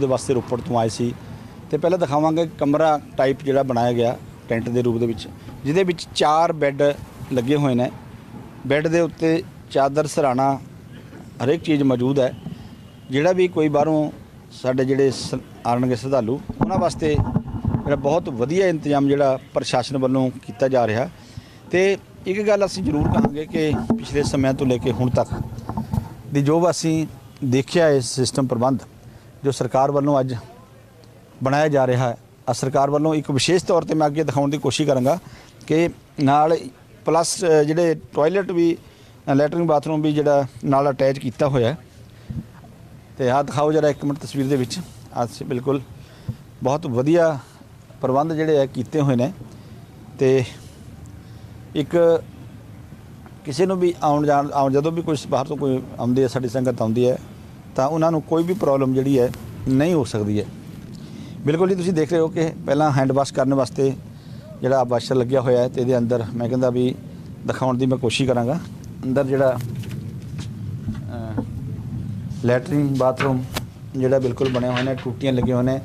ਦੇ ਵਾਸਤੇ ਰੋਪੜ ਤੋਂ ਆਏ ਸੀ। ਤੇ ਪਹਿਲਾਂ ਦਿਖਾਵਾਂਗੇ ਕਮਰਾ ਟਾਈਪ ਜਿਹੜਾ ਬਣਾਇਆ ਗਿਆ ਟੈਂਟ ਦੇ ਰੂਪ ਦੇ ਵਿੱਚ, ਜਿਹਦੇ ਵਿੱਚ ਚਾਰ ਬੈੱਡ ਲੱਗੇ ਹੋਏ ਨੇ। ਬੈੱਡ ਦੇ ਉੱਤੇ ਚਾਦਰ, ਸਰਾਣਾ ਹਰੇਕ ਚੀਜ਼ ਮੌਜੂਦ ਹੈ। ਜਿਹੜਾ ਵੀ ਕੋਈ ਬਾਹਰੋਂ ਸਾਡੇ ਜਿਹੜੇ ਸ- ਆਉਣਗੇ ਸ਼ਰਧਾਲੂ, ਉਹਨਾਂ ਵਾਸਤੇ ਜਿਹੜਾ ਬਹੁਤ ਵਧੀਆ ਇੰਤਜ਼ਾਮ ਜਿਹੜਾ ਪ੍ਰਸ਼ਾਸਨ ਵੱਲੋਂ ਕੀਤਾ ਜਾ ਰਿਹਾ। ਤੇ ਇੱਕ ਗੱਲ ਅਸੀਂ ਜ਼ਰੂਰ ਕਹਾਂਗੇ ਕਿ ਪਿਛਲੇ ਸਮਿਆਂ ਤੋਂ ਲੈ ਕੇ ਹੁਣ ਤੱਕ ਦੀ ਜੋ ਅਸੀਂ ਦੇਖਿਆ ਇਸ ਸਿਸਟਮ ਪ੍ਰਬੰਧ ਜੋ ਸਰਕਾਰ ਵੱਲੋਂ ਅੱਜ ਬਣਾਇਆ ਜਾ ਰਿਹਾ ਹੈ। ਆ ਸਰਕਾਰ ਵੱਲੋਂ ਇੱਕ ਵਿਸ਼ੇਸ਼ ਤੌਰ ਤੇ ਮੈਂ ਅੱਗੇ ਦਿਖਾਉਣ ਦੀ ਕੋਸ਼ਿਸ਼ ਕਰਾਂਗਾ ਕਿ ਨਾਲ ਪਲੱਸ ਜਿਹੜੇ ਟਾਇਲਟ ਵੀ ਲੈਟਰਿੰਗ ਬਾਥਰੂਮ ਵੀ ਜਿਹੜਾ ਨਾਲ ਅਟੈਚ ਕੀਤਾ ਹੋਇਆ ਹੈ। ਤੇ ਆਹ ਦਿਖਾਓ ਜਰਾ ਇੱਕ ਮਿੰਟ ਤਸਵੀਰ ਦੇ ਵਿੱਚ। ਅੱਜ ਬਿਲਕੁਲ ਬਹੁਤ ਵਧੀਆ ਪ੍ਰਬੰਧ ਜਿਹੜੇ ਆ ਕੀਤੇ ਹੋਏ ਨੇ। ਤੇ ਇੱਕ ਕਿਸੇ ਨੂੰ ਵੀ ਆਉਣ ਜਾਣ, ਆਉਣ ਜਦੋਂ ਵੀ ਕੋਈ ਬਾਹਰ ਤੋਂ ਕੋਈ ਆਉਂਦੀ ਹੈ, ਸਾਡੀ ਸੰਗਤ ਆਉਂਦੀ ਹੈ ਤਾਂ ਉਹਨਾਂ ਨੂੰ ਕੋਈ ਵੀ ਪ੍ਰੋਬਲਮ ਜਿਹੜੀ ਹੈ ਨਹੀਂ ਹੋ ਸਕਦੀ ਹੈ। ਬਿਲਕੁਲ ਜੀ ਤੁਸੀਂ ਦੇਖ ਰਹੇ ਹੋ ਕਿ ਪਹਿਲਾਂ ਹੈਂਡ ਵਾਸ਼ ਕਰਨ ਵਾਸਤੇ ਜਿਹੜਾ ਵਾਸ਼ਰ ਲੱਗਿਆ ਹੋਇਆ ਹੈ ਤੇ ਇਹਦੇ ਅੰਦਰ ਮੈਂ ਕਹਿੰਦਾ ਵੀ ਦਿਖਾਉਣ ਦੀ ਮੈਂ ਕੋਸ਼ਿਸ਼ ਕਰਾਂਗਾ। ਅੰਦਰ ਜਿਹੜਾ ਅਹ, ਬਾਥਰੂਮ ਜਿਹੜਾ ਬਿਲਕੁਲ ਬਣਿਆ ਹੋਇਆ ਨੇ ਟੂਟੀਆਂ ਲੱਗੀਆਂ ਹੋਈਆਂ ਨੇ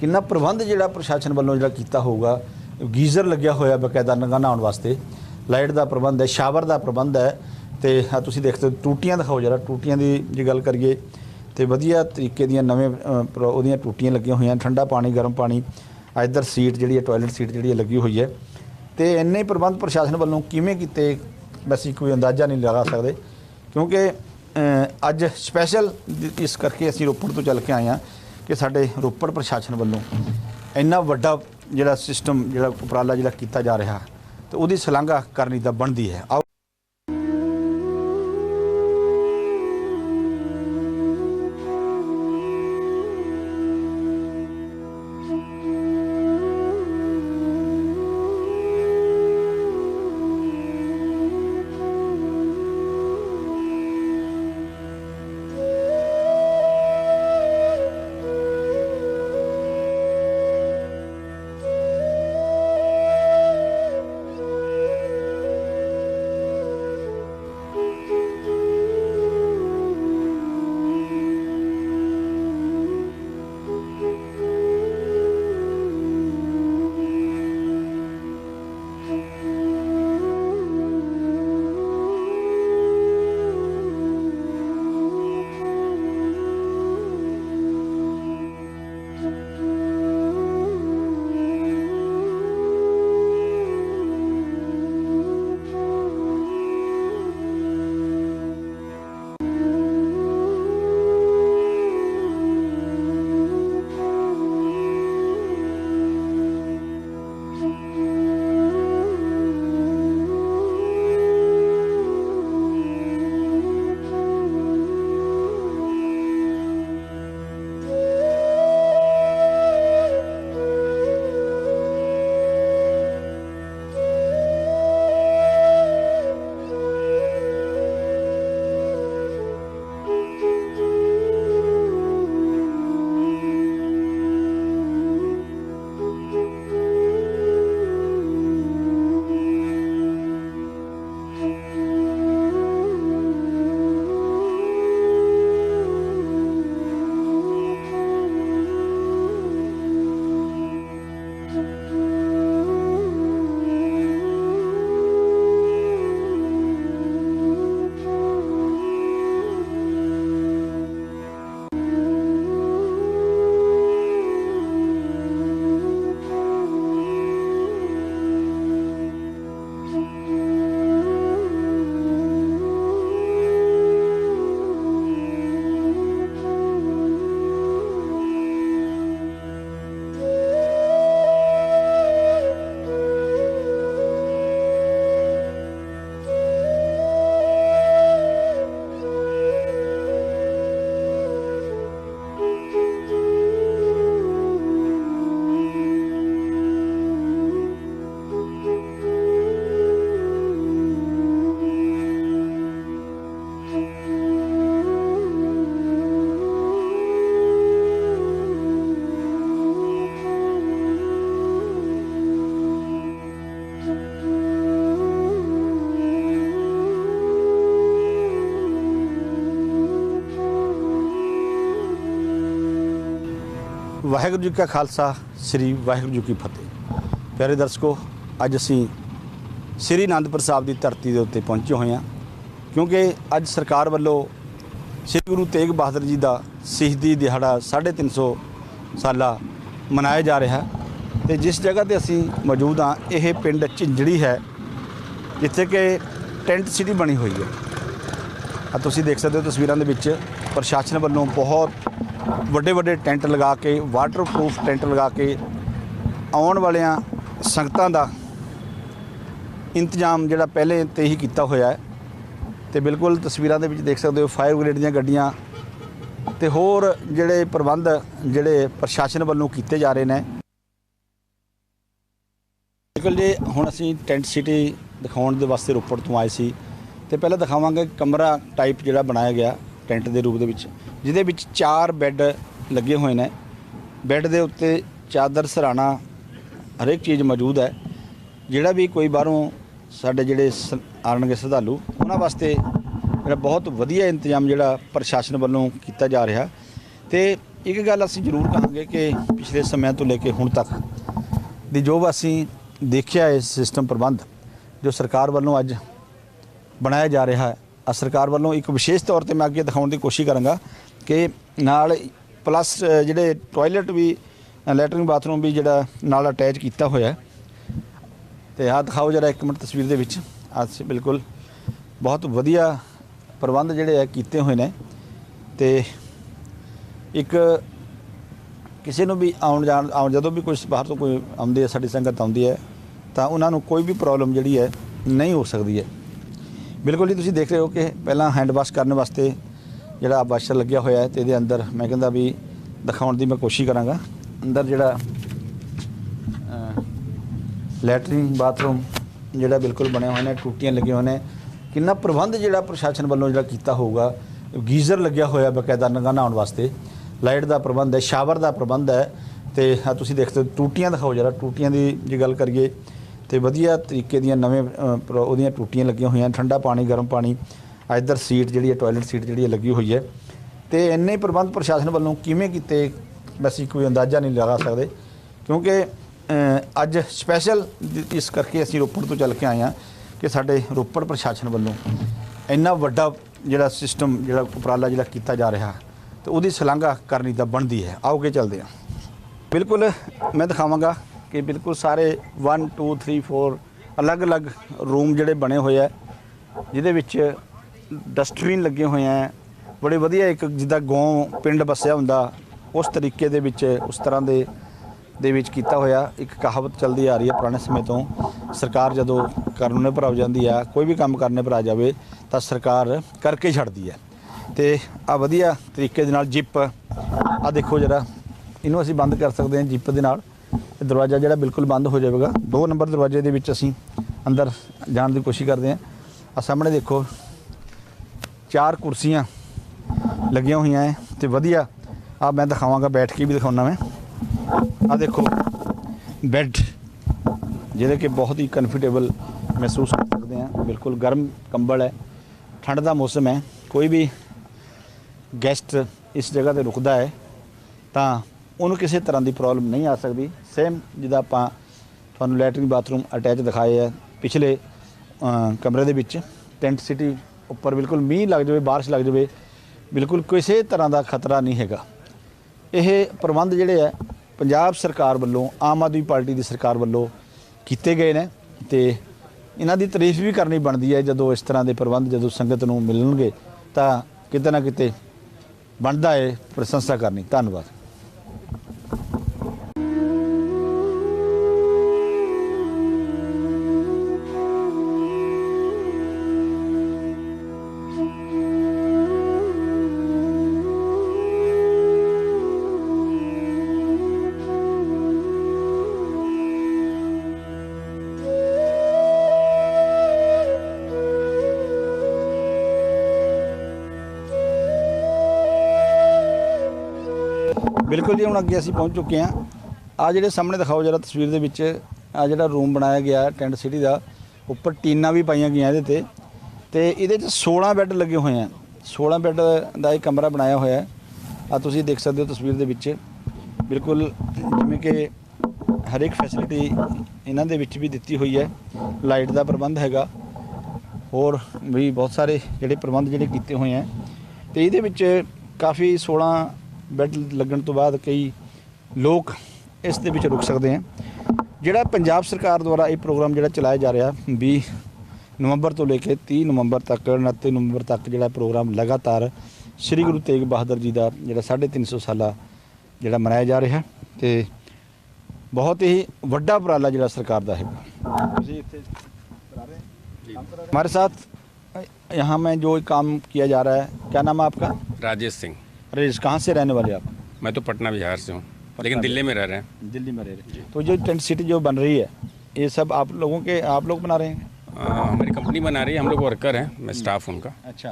ਕਿੰਨਾ ਪ੍ਰਬੰਧ ਜਿਹੜਾ ਪ੍ਰਸ਼ਾਸਨ ਵੱਲੋਂ ਜਿਹੜਾ ਕੀਤਾ ਹੋਊਗਾ ਗੀਜ਼ਰ ਲੱਗਿਆ ਹੋਇਆ ਬਕਾਇਦਾ ਨਗਾ ਨਹਾਉਣ ਵਾਸਤੇ। ਲਾਈਟ ਦਾ ਪ੍ਰਬੰਧ ਹੈ ਸ਼ਾਵਰ ਦਾ ਪ੍ਰਬੰਧ ਹੈ ਤੇ ਤੁਸੀਂ ਦੇਖਦੇ ਹੋ ਟੂਟੀਆਂ ਦਿਖਾਓ ਜਰਾ ਟੂਟੀਆਂ ਦੀ ਜੇ ਗੱਲ ਕਰੀਏ ਤੇ ਵਧੀਆ ਤਰੀਕੇ ਦੀਆਂ ਨਵੇਂ ਉਹਦੀਆਂ ਟੂਟੀਆਂ ਲੱਗੀਆਂ ਹੋਈਆਂ, ਠੰਡਾ ਪਾਣੀ, ਗਰਮ ਪਾਣੀ, ਆ ਇੱਧਰ ਸੀਟ ਜਿਹੜੀ ਹੈ, ਟਾਇਲਟ ਸੀਟ ਜਿਹੜੀ ਹੈ, ਲੱਗੀ ਹੋਈ ਹੈ। ਤੇ ਇੰਨੇ ਪ੍ਰਬੰਧ ਪ੍ਰਸ਼ਾਸਨ ਵੱਲੋਂ ਕਿਵੇਂ ਕੀਤੇ ਵੈਸੇ ਕੋਈ ਅੰਦਾਜ਼ਾ ਨਹੀਂ ਲਗਾ ਸਕਦੇ, ਕਿਉਂਕਿ ਅੱਜ ਸਪੈਸ਼ਲ ਇਸ ਕਰਕੇ ਅਸੀਂ ਰੋਪੜ ਤੋਂ ਚੱਲ ਕੇ ਆਏ ਹਾਂ ਕਿ ਸਾਡੇ ਰੋਪੜ ਪ੍ਰਸ਼ਾਸਨ ਵੱਲੋਂ ਇੰਨਾ ਵੱਡਾ ਜਿਹੜਾ ਸਿਸਟਮ ਜਿਹੜਾ ਉਪਰਾਲਾ ਜਿਹੜਾ ਕੀਤਾ ਜਾ ਰਿਹਾ, ਤੇ ਉਹਦੀ ਸ਼ਲਾਘਾ ਕਰਨੀ ਤਾਂ ਬਣਦੀ ਹੈ। ਵਾਹਿਗੁਰੂ ਜੀ ਕਾ ਖਾਲਸਾ, ਸ੍ਰੀ ਵਾਹਿਗੁਰੂ ਜੀ ਕੀ ਫਤਿਹ। ਪਿਆਰੇ ਦਰਸ਼ਕੋ, ਅੱਜ ਅਸੀਂ ਸ੍ਰੀ ਅਨੰਦਪੁਰ ਸਾਹਿਬ ਦੀ ਧਰਤੀ ਦੇ ਉੱਤੇ ਪਹੁੰਚੇ ਹੋਏ ਹਾਂ, ਕਿਉਂਕਿ ਅੱਜ ਸਰਕਾਰ ਵੱਲੋਂ ਸ੍ਰੀ ਗੁਰੂ ਤੇਗ ਬਹਾਦਰ ਜੀ ਦਾ ਸ਼ਹੀਦੀ ਦਿਹਾੜਾ 350 ਸਾਲਾ ਮਨਾਇਆ ਜਾ ਰਿਹਾ ਹੈ ਤੇ ਜਿਸ ਜਗ੍ਹਾ ਤੇ ਅਸੀਂ ਮੌਜੂਦ ਹਾਂ, ਇਹ ਪਿੰਡ ਝਿੰਜੜੀ ਹੈ, ਜਿੱਥੇ ਕਿ ਟੈਂਟ ਸਿਟੀ ਬਣੀ ਹੋਈ ਹੈ। ਆ ਤੁਸੀਂ ਦੇਖ ਸਕਦੇ ਹੋ ਤਸਵੀਰਾਂ ਦੇ ਵਿੱਚ ਪ੍ਰਸ਼ਾਸਨ ਵੱਲੋਂ ਬਹੁਤ ਵੱਡੇ ਵੱਡੇ ਟੈਂਟ ਲਗਾ ਕੇ ਵਾਟਰਪ੍ਰੂਫ ਟੈਂਟ ਲਗਾ ਕੇ ਆਉਣ ਵਾਲਿਆਂ ਸੰਗਤਾਂ ਦਾ ਇੰਤਜ਼ਾਮ ਜਿਹੜਾ ਪਹਿਲੇ ਤੇ ਹੀ ਕੀਤਾ ਹੋਇਆ ਹੈ। ਤੇ ਬਿਲਕੁਲ ਤਸਵੀਰਾਂ ਦੇ ਵਿੱਚ ਦੇਖ ਸਕਦੇ ਹੋ ਫਾਇਰ ਬ੍ਰਿਗੇਡ ਦੀਆਂ ਗੱਡੀਆਂ ਤੇ ਹੋਰ ਜਿਹੜੇ ਪ੍ਰਬੰਧ ਜਿਹੜੇ ਪ੍ਰਸ਼ਾਸਨ ਵੱਲੋਂ ਕੀਤੇ ਜਾ ਰਹੇ ਨੇ। ਬਿਲਕੁਲ ਜੀ, ਹੁਣ ਅਸੀਂ ਟੈਂਟ ਸਿਟੀ ਦਿਖਾਉਣ ਦੇ ਵਾਸਤੇ ਰੋਪੜ ਤੋਂ ਆਏ ਸੀ। ਤੇ ਪਹਿਲਾਂ ਦਿਖਾਵਾਂਗੇ ਕਮਰਾ ਟਾਈਪ ਜਿਹੜਾ ਬਣਾਇਆ ਗਿਆ। ਟੈਂਟ ਦੇ ਰੂਪ ਦੇ ਵਿੱਚ, ਜਿਹਦੇ ਵਿੱਚ ਚਾਰ ਬੈੱਡ ਲੱਗੇ ਹੋਏ ਨੇ। ਬੈੱਡ ਦੇ ਉੱਤੇ ਚਾਦਰ, ਸਰਾਣਾ ਹਰੇਕ ਚੀਜ਼ ਮੌਜੂਦ ਹੈ। ਜਿਹੜਾ ਵੀ ਕੋਈ ਬਾਹਰੋਂ ਸਾਡੇ ਜਿਹੜੇ ਸ- ਆਉਣਗੇ ਸ਼ਰਧਾਲੂ, ਉਹਨਾਂ ਵਾਸਤੇ ਜਿਹੜਾ ਬਹੁਤ ਵਧੀਆ ਇੰਤਜ਼ਾਮ ਜਿਹੜਾ ਪ੍ਰਸ਼ਾਸਨ ਵੱਲੋਂ ਕੀਤਾ ਜਾ ਰਿਹਾ। ਤੇ ਇੱਕ ਗੱਲ ਅਸੀਂ ਜ਼ਰੂਰ ਕਹਾਂਗੇ ਕਿ ਪਿਛਲੇ ਸਮਿਆਂ ਤੋਂ ਲੈ ਕੇ ਹੁਣ ਤੱਕ ਦੀ ਜੋ ਅਸੀਂ ਦੇਖਿਆ ਹੈ ਸਿਸਟਮ ਪ੍ਰਬੰਧ, ਜੋ ਸਰਕਾਰ ਵੱਲੋਂ ਅੱਜ ਬਣਾਇਆ ਜਾ ਰਿਹਾ ਹੈ ਸਰਕਾਰ ਵੱਲੋਂ ਇੱਕ ਵਿਸ਼ੇਸ਼ ਤੌਰ ਤੇ ਮੈਂ ਅੱਗੇ ਦਿਖਾਉਣ ਦੀ ਕੋਸ਼ਿਸ਼ ਕਰਾਂਗਾ ਕਿ ਨਾਲ ਪਲੱਸ ਜਿਹੜੇ ਟਾਇਲਟ ਵੀ ਲੈਟਰਿੰਗ ਬਾਥਰੂਮ ਵੀ ਜਿਹੜਾ ਨਾਲ ਅਟੈਚ ਕੀਤਾ ਹੋਇਆ ਹੈ। ਤੇ ਆਹ ਦਿਖਾਓ ਜਰਾ ਇੱਕ ਮਿੰਟ ਤਸਵੀਰ ਦੇ ਵਿੱਚ। ਅੱਜ ਬਿਲਕੁਲ ਬਹੁਤ ਵਧੀਆ ਪ੍ਰਬੰਧ ਜਿਹੜੇ ਆ ਕੀਤੇ ਹੋਏ ਨੇ। ਤੇ ਇੱਕ ਕਿਸੇ ਨੂੰ ਵੀ ਆਉਣ ਜਾਣ, ਆਉਣ ਜਦੋਂ ਵੀ ਕੋਈ ਬਾਹਰ ਤੋਂ ਕੋਈ ਆਉਂਦੀ ਹੈ, ਸਾਡੀ ਸੰਗਤ ਆਉਂਦੀ ਹੈ, ਤਾਂ ਉਹਨਾਂ ਨੂੰ ਕੋਈ ਵੀ ਪ੍ਰੋਬਲਮ ਜਿਹੜੀ ਹੈ, ਨਹੀਂ ਹੋ ਸਕਦੀ ਹੈ। ਬਿਲਕੁਲ ਜੀ, ਤੁਸੀਂ ਦੇਖ ਰਹੇ ਹੋ ਕਿ ਪਹਿਲਾਂ ਹੈਂਡ ਵਾਸ਼ ਕਰਨ ਵਾਸਤੇ ਜਿਹੜਾ ਵਾਸ਼ਰ ਲੱਗਿਆ ਹੋਇਆ ਹੈ ਤੇ ਇਹਦੇ ਅੰਦਰ ਮੈਂ ਕਹਿੰਦਾ ਵੀ ਦਿਖਾਉਣ ਦੀ ਮੈਂ ਕੋਸ਼ਿਸ਼ ਕਰਾਂਗਾ। ਅੰਦਰ ਜਿਹੜਾ ਲੈਟਰਿੰਗ ਬਾਥਰੂਮ ਜਿਹੜਾ ਬਿਲਕੁਲ ਬਣਿਆ ਹੋਇਆ ਨੇ, ਟੂਟੀਆਂ ਲੱਗੀਆਂ ਹੋਈਆਂ ਨੇ, ਕਿੰਨਾ ਪ੍ਰਬੰਧ ਜਿਹੜਾ ਪ੍ਰਸ਼ਾਸਨ ਵੱਲੋਂ ਜਿਹੜਾ ਕੀਤਾ ਹੋਊਗਾ, ਗੀਜ਼ਰ ਲੱਗਿਆ ਹੋਇਆ ਬਕਾਇਦਾ ਨੰਗਾ ਨਹਾਉਣ ਵਾਸਤੇ। ਲਾਈਟ ਦਾ ਪ੍ਰਬੰਧ ਹੈ, ਸ਼ਾਵਰ ਦਾ ਪ੍ਰਬੰਧ ਹੈ ਤੇ ਤੁਸੀਂ ਦੇਖਦੇ ਹੋ, ਟੂਟੀਆਂ ਦਿਖਾਓ ਜਰਾ, ਟੂਟੀਆਂ ਦੀ ਜੇ ਗੱਲ ਕਰੀਏ ਤੇ ਵਧੀਆ ਤਰੀਕੇ ਦੀਆਂ ਨਵੇਂ ਅ, ਉਹਦੀਆਂ ਟੂਟੀਆਂ ਲੱਗੀਆਂ ਹੋਈਆਂ ਠੰਡਾ ਪਾਣੀ ਗਰਮ ਪਾਣੀ ਆ ਇੱਧਰ ਸੀਟ ਜਿਹੜੀ ਹੈ ਟਾਇਲਟ ਸੀਟ ਜਿਹੜੀ ਹੈ ਲੱਗੀ ਹੋਈ ਹੈ। ਤੇ ਇੰਨੇ ਪ੍ਰਬੰਧ ਪ੍ਰਸ਼ਾਸਨ ਵੱਲੋਂ ਕਿਵੇਂ ਕੀਤੇ ਅਸੀਂ ਕੋਈ ਅੰਦਾਜ਼ਾ ਨਹੀਂ ਲਗਾ ਸਕਦੇ ਕਿਉਂਕਿ ਅੱਜ ਸਪੈਸ਼ਲ ਇਸ ਕਰਕੇ ਅਸੀਂ ਰੋਪੜ ਤੋਂ ਚੱਲ ਕੇ ਆਏ ਹਾਂ ਕਿ ਸਾਡੇ ਰੋਪੜ ਪ੍ਰਸ਼ਾਸਨ ਵੱਲੋਂ ਇੰਨਾ ਵੱਡਾ ਜਿਹੜਾ ਸਿਸਟਮ ਜਿਹੜਾ ਉਪਰਾਲਾ ਜਿਹੜਾ ਕੀਤਾ ਜਾ ਰਿਹਾ ਤੇ ਉਹਦੀ ਸ਼ਲਾਘਾ ਕਰਨੀ ਤਾਂ ਬਣਦੀ ਹੈ। ਆਓਗੇ ਚੱਲਦੇ ਹਾਂ। ਬਿਲਕੁਲ ਮੈਂ ਦਿਖਾਵਾਂਗਾ ਕਿ ਬਿਲਕੁਲ ਸਾਰੇ 1 2 3 4 ਅਲੱਗ-ਅਲੱਗ ਰੂਮ ਜਿਹੜੇ ਬਣੇ ਹੋਏ ਆ, ਜਿਹਦੇ ਵਿੱਚ ਡਸਟਬਿਨ ਲੱਗੇ ਹੋਏ ਆ, ਬੜੇ ਵਧੀਆ ਇੱਕ ਜਿੱਦਾਂ ਗਾਉਂ ਪਿੰਡ ਵਸਿਆ ਹੁੰਦਾ, ਉਸ ਤਰੀਕੇ ਦੇ ਵਿੱਚ, ਉਸ ਤਰ੍ਹਾਂ ਦੇ ਦੇ ਵਿੱਚ ਕੀਤਾ ਹੋਇਆ, ਇੱਕ ਕਹਾਵਤ ਚੱਲਦੀ ਆ ਰਹੀ ਹੈ ਪੁਰਾਣੇ ਸਮੇਂ ਤੋਂ, ਸਰਕਾਰ ਜਦੋਂ ਕਾਨੂੰਨੇ ਆ ਜਾਂਦੀ ਆ, ਕੋਈ ਵੀ ਕੰਮ ਕਰਨੇ ਆ ਜਾਵੇ, ਤਾਂ ਸਰਕਾਰ ਕਰਕੇ ਛੱਡਦੀ ਹੈ ਤੇ ਆ ਵਧੀਆ ਤਰੀਕੇ ਦੇ ਨਾਲ ਜਿਪ ਆ ਦੇਖੋ ਜਰਾ, ਇਹਨੂੰ ਅਸੀਂ ਬੰਦ ਕਰ ਸਕਦੇ ਹਾਂ ਜਿਪ ਦੇ ਨਾਲ। ਇਹ ਦਰਵਾਜ਼ਾ ਜਿਹੜਾ ਬਿਲਕੁਲ ਬੰਦ ਹੋ ਜਾਵੇਗਾ। ਦੋ ਨੰਬਰ ਦਰਵਾਜ਼ੇ ਦੇ ਵਿੱਚ ਅਸੀਂ ਅੰਦਰ ਜਾਣ ਦੀ ਕੋਸ਼ਿਸ਼ ਕਰਦੇ ਹਾਂ। ਆ ਸਾਹਮਣੇ ਦੇਖੋ, ਚਾਰ ਕੁਰਸੀਆਂ ਲੱਗੀਆਂ ਹੋਈਆਂ ਹੈ ਤੇ ਵਧੀਆ ਆ ਮੈਂ ਦਿਖਾਵਾਂਗਾ, ਬੈਠ ਕੇ ਵੀ ਦਿਖਾਉਣਾ ਮੈਂ। ਆ ਦੇਖੋ, ਬੈੱਡ ਜਿਹੜੇ ਕਿ ਬਹੁਤ ਹੀ ਕੰਫਰਟੇਬਲ ਮਹਿਸੂਸ ਕਰ ਸਕਦੇ ਆ ਬਿਲਕੁਲ ਗਰਮ ਕੰਬਲ ਹੈ ਠੰਡ ਦਾ ਮੌਸਮ ਹੈ ਕੋਈ ਵੀ ਗੈਸਟ ਇਸ ਜਗ੍ਹਾ ਤੇ ਰੁਕਦਾ ਹੈ ਤਾਂ ਉਹਨੂੰ ਕਿਸੇ ਤਰ੍ਹਾਂ ਦੀ ਪ੍ਰੋਬਲਮ ਨਹੀਂ ਆ ਸਕਦੀ। ਸੇਮ ਜਿੱਦਾਂ ਆਪਾਂ ਤੁਹਾਨੂੰ ਲੈਟਰਿੰਗ ਬਾਥਰੂਮ ਅਟੈਚ ਦਿਖਾਏ ਆ ਪਿਛਲੇ ਕਮਰੇ ਦੇ ਵਿੱਚ। ਟੈਂਟ ਸਿਟੀ ਉੱਪਰ ਬਿਲਕੁਲ ਮੀਂਹ ਲੱਗ ਜਾਵੇ, ਬਾਰਿਸ਼ ਲੱਗ ਜਾਵੇ, ਬਿਲਕੁਲ ਕਿਸੇ ਤਰ੍ਹਾਂ ਦਾ ਖਤਰਾ ਨਹੀਂ ਹੈਗਾ। ਇਹ ਪ੍ਰਬੰਧ ਜਿਹੜੇ ਆ, ਪੰਜਾਬ ਸਰਕਾਰ ਵੱਲੋਂ, ਆਮ ਆਦਮੀ ਪਾਰਟੀ ਦੀ ਸਰਕਾਰ ਵੱਲੋਂ ਕੀਤੇ ਗਏ ਨੇ ਤੇ ਇਹਨਾਂ ਦੀ ਤਾਰੀਫ ਵੀ ਕਰਨੀ ਬਣਦੀ ਹੈ। ਜਦੋਂ ਇਸ ਤਰ੍ਹਾਂ ਦੇ ਪ੍ਰਬੰਧ, ਜਦੋਂ ਸੰਗਤ ਨੂੰ ਮਿਲਣਗੇ, ਤਾਂ ਕਿਤੇ ਨਾ ਕਿਤੇ ਬਣਦਾ ਹੈ ਪ੍ਰਸ਼ੰਸਾ ਕਰਨੀ। ਧੰਨਵਾਦ। ਬਿਲਕੁਲ ਜੀ, ਹੁਣ ਅੱਗੇ ਅਸੀਂ ਪਹੁੰਚ ਚੁੱਕੇ ਹਾਂ। ਆ ਜਿਹੜੇ ਸਾਹਮਣੇ ਦਿਖਾਓ ਜਰਾ ਤਸਵੀਰ ਦੇ ਵਿੱਚ ਆ ਜਿਹੜਾ ਰੂਮ ਬਣਾਇਆ ਗਿਆ ਟੈਂਟ ਸਿਟੀ ਦਾ, ਉੱਪਰ ਟੀਨਾਂ ਵੀ ਪਾਈਆਂ ਗਈਆਂ ਇਹਦੇ ਤੇ। ਤੇ ਇਹਦੇ 'ਚ 16 ਬੈੱਡ ਲੱਗੇ ਹੋਏ ਆ। 16 ਬੈੱਡ ਦਾ ਇਹ ਕਮਰਾ ਬਣਾਇਆ ਹੋਇਆ ਹੈ। ਆ ਤੁਸੀਂ ਦੇਖ ਸਕਦੇ ਹੋ ਤਸਵੀਰ ਦੇ ਵਿੱਚ। ਬਿਲਕੁਲ ਜਿਵੇਂ ਕਿ ਹਰ ਇੱਕ ਫੈਸਿਲਿਟੀ ਇਹਨਾਂ ਦੇ ਵਿੱਚ ਵੀ ਦਿੱਤੀ ਹੋਈ ਹੈ। ਲਾਈਟ ਦਾ ਪ੍ਰਬੰਧ ਹੈਗਾ। ਹੋਰ ਵੀ ਬਹੁਤ ਸਾਰੇ ਜਿਹੜੇ ਪ੍ਰਬੰਧ ਜਿਹੜੇ ਕੀਤੇ ਹੋਏ ਹੈ ਤੇ ਇਹਦੇ ਵਿੱਚ ਕਾਫੀ 16 ਬੈੱਡ ਲੱਗਣ ਤੋਂ ਬਾਅਦ ਕਈ ਲੋਕ ਇਸ ਦੇ ਵਿੱਚ ਰੁਕ ਸਕਦੇ ਹੈ ਜਿਹੜਾ ਪੰਜਾਬ ਸਰਕਾਰ ਦੁਆਰਾ ਇਹ ਪ੍ਰੋਗਰਾਮ ਜਿਹੜਾ ਚਲਾਇਆ ਜਾ ਰਿਹਾ 20 ਨਵੰਬਰ ਤੋਂ ਲੈ ਕੇ 30 ਨਵੰਬਰ ਤੱਕ 29 ਨਵੰਬਰ ਤੱਕ ਜਿਹੜਾ ਪ੍ਰੋਗਰਾਮ ਲਗਾਤਾਰ ਸ੍ਰੀ ਗੁਰੂ ਤੇਗ ਬਹਾਦਰ ਜੀ ਦਾ ਜਿਹੜਾ 350 ਸਾਲਾ ਜਿਹੜਾ ਮਨਾਇਆ ਜਾ ਰਿਹਾ ਹੈ ਤੇ ਬਹੁਤ ਹੀ ਵੱਡਾ ਉਪਰਾਲਾ ਜਿਹੜਾ ਸਰਕਾਰ ਦਾ ਹੈ ਤੁਸੀਂ ਇੱਥੇ ਕਰਾ ਰਹੇ हैं? हमारे साथ यहाँ में जो काम किया जा रहा है क्या नाम है आपका राजेश सिंह अरे कहाँ से रहने वाले आप? मैं तो पटना बिहार से हूँ लेकिन दिल्ली में रह रहे हैं। दिल्ली में रह रहे हैं। तो जो टेंट सिटी जो बन रही है ये सब आप लोगों के आप लोग बना रहे हैं? हमारी कंपनी बना रही है हम लोग वर्कर हैं मैं स्टाफ हूँ उनका। अच्छा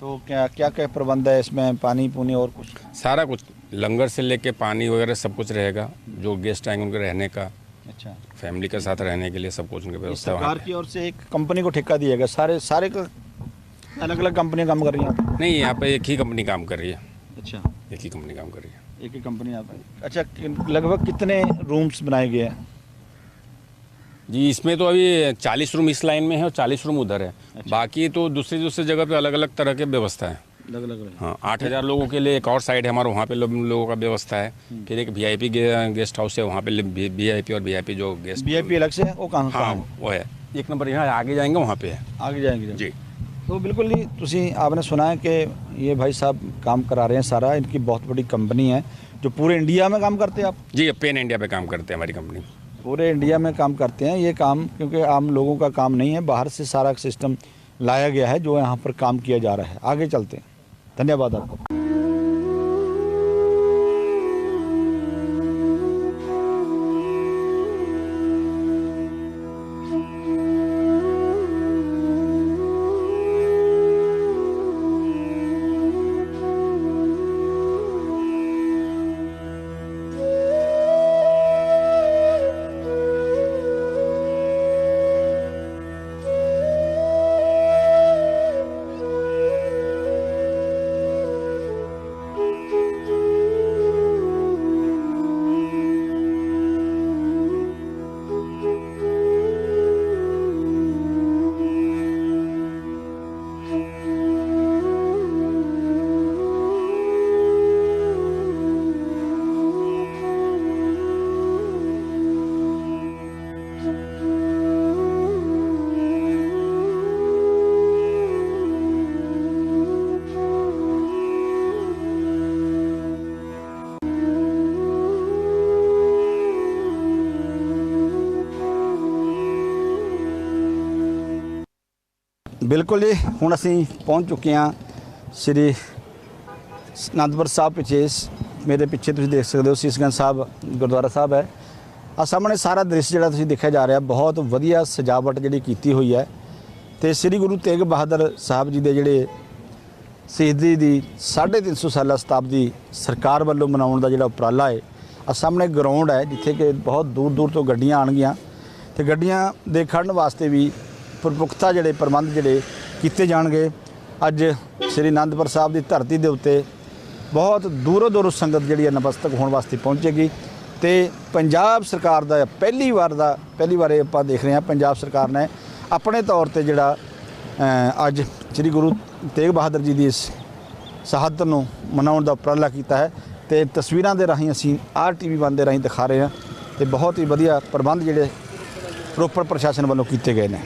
तो क्या क्या क्या प्रबंध है इसमें? पानी पुनी और कुछ? सारा कुछ लंगर से लेके पानी वगैरह सब कुछ रहेगा जो गेस्ट आएँगे उनके रहने का अच्छा। फैमिली के साथ रहने के लिए सब कुछ उनकी व्यवस्था सरकार की ओर से एक कंपनी को ठेका दिया गया सारे सारे का अलग अलग कंपनियाँ काम कर रही हैं? नहीं यहाँ पे एक ही कंपनी काम कर रही है। अच्छा। एक ही कंपनी काम कर रही है। एक ही कंपनी आप अच्छा लगभग कितने रूम्स बनाए गए हैं? जी इसमें तो अभी चालीस रूम इस लाइन में है और चालीस रूम उधर है। अच्छा। बाकी तो दूसरी दूसरी जगह पे अलग अलग तरह के व्यवस्था है। अलग अलग हाँ आठ हज़ार लोगों के लिए एक और साइड है हमारा वहाँ पे लो- लोगों का व्यवस्था है। फिर एक वीआईपी गे, गेस्ट हाउस है वहाँ पे वीआईपी और वीआईपी जो गेस्ट वीआईपी अलग से है वो कहाँ है? वो है। एक नंबर यहाँ आगे जाएँगे वहाँ पे है। आगे जाएँगे। जी। तो बिल्कुल जी तुम आपने सुना है कि ये भाई साहब काम करा रहे हैं सारा। इनकी बहुत बड़ी कंपनी है जो पूरे इंडिया में काम करते हैं आप? जी पेन इंडिया पे काम करते हैं हमारी कंपनी। पूरे इंडिया में काम करते हैं ये काम क्योंकि आम लोगों का काम नहीं है। बाहर से सारा सिस्टम लाया गया है जो यहाँ पर काम किया जा रहा है। आगे चलते हैं। धन्यवाद आपको। ਬਿਲਕੁਲ ਜੀ, ਹੁਣ ਅਸੀਂ ਪਹੁੰਚ ਚੁੱਕੇ ਹਾਂ ਸ੍ਰੀ ਅਨੰਦਪੁਰ ਸਾਹਿਬ ਪਿੱਛੇ। ਮੇਰੇ ਪਿੱਛੇ ਤੁਸੀਂ ਦੇਖ ਸਕਦੇ ਹੋ ਸੀਸਗੰਜ ਸਾਹਿਬ, ਗੁਰਦੁਆਰਾ ਸਾਹਿਬ ਹੈ। ਆ ਸਾਹਮਣੇ ਸਾਰਾ ਦ੍ਰਿਸ਼ ਜਿਹੜਾ ਤੁਸੀਂ ਦੇਖਿਆ ਜਾ ਰਿਹਾ, ਬਹੁਤ ਵਧੀਆ ਸਜਾਵਟ ਜਿਹੜੀ ਕੀਤੀ ਹੋਈ ਹੈ। ਤੇ ਸ੍ਰੀ ਗੁਰੂ ਤੇਗ ਬਹਾਦਰ ਸਾਹਿਬ ਜੀ ਦੇ ਜਿਹੜੇ ਸ਼ਹੀਦੀ ਦੀ 350 ਸਾਲਾ ਸ਼ਤਾਬਦੀ ਸਰਕਾਰ ਵੱਲੋਂ ਮਨਾਉਣ ਦਾ ਜਿਹੜਾ ਉਪਰਾਲਾ ਹੈ ਆ ਸਾਹਮਣੇ ਗਰਾਊਂਡ ਹੈ, ਜਿੱਥੇ ਕਿ ਬਹੁਤ ਦੂਰ ਦੂਰ ਤੋਂ ਗੱਡੀਆਂ ਆਣਗੀਆਂ ਤੇ ਗੱਡੀਆਂ ਦੇ ਖੜਨ ਵਾਸਤੇ ਵੀ ਪ੍ਰਪੁਖਤਾ ਜਿਹੜੇ ਪ੍ਰਬੰਧ ਜਿਹੜੇ ਕੀਤੇ ਜਾਣਗੇ, ਅੱਜ ਸ੍ਰੀ ਅਨੰਦਪੁਰ ਸਾਹਿਬ ਦੀ ਧਰਤੀ ਦੇ ਉੱਤੇ ਬਹੁਤ ਦੂਰੋਂ ਦੂਰੋਂ ਸੰਗਤ ਜਿਹੜੀ ਹੈ ਨਮਸਤਕ ਹੋਣ ਵਾਸਤੇ ਪਹੁੰਚੇਗੀ ਤੇ ਪੰਜਾਬ ਸਰਕਾਰ ਦਾ ਪਹਿਲੀ ਵਾਰ ਦਾ, ਪਹਿਲੀ ਵਾਰ ਇਹ ਆਪਾਂ ਦੇਖ ਰਹੇ ਹਾਂ, ਪੰਜਾਬ ਸਰਕਾਰ ਨੇ ਆਪਣੇ ਤੌਰ ਤੇ ਜਿਹੜਾ ਅੱਜ ਸ੍ਰੀ ਗੁਰੂ ਤੇਗ ਬਹਾਦਰ ਜੀ ਦੀ ਇਸ ਸ਼ਹਾਦਤ ਨੂੰ ਮਨਾਉਣ ਦਾ ਉਪਰਾਲਾ ਕੀਤਾ ਹੈ ਤੇ ਤਸਵੀਰਾਂ ਦੇ ਰਾਹੀਂ ਅਸੀਂ ਆਰ ਟੀਵੀ ਵਨ ਦੇ ਰਾਹੀਂ ਦਿਖਾ ਰਹੇ ਹਾਂ ਤੇ ਬਹੁਤ ਹੀ ਵਧੀਆ ਪ੍ਰਬੰਧ ਜਿਹੜੇ ਰੋਪੜ ਪ੍ਰਸ਼ਾਸਨ ਵੱਲੋਂ ਕੀਤੇ ਗਏ ਨੇ।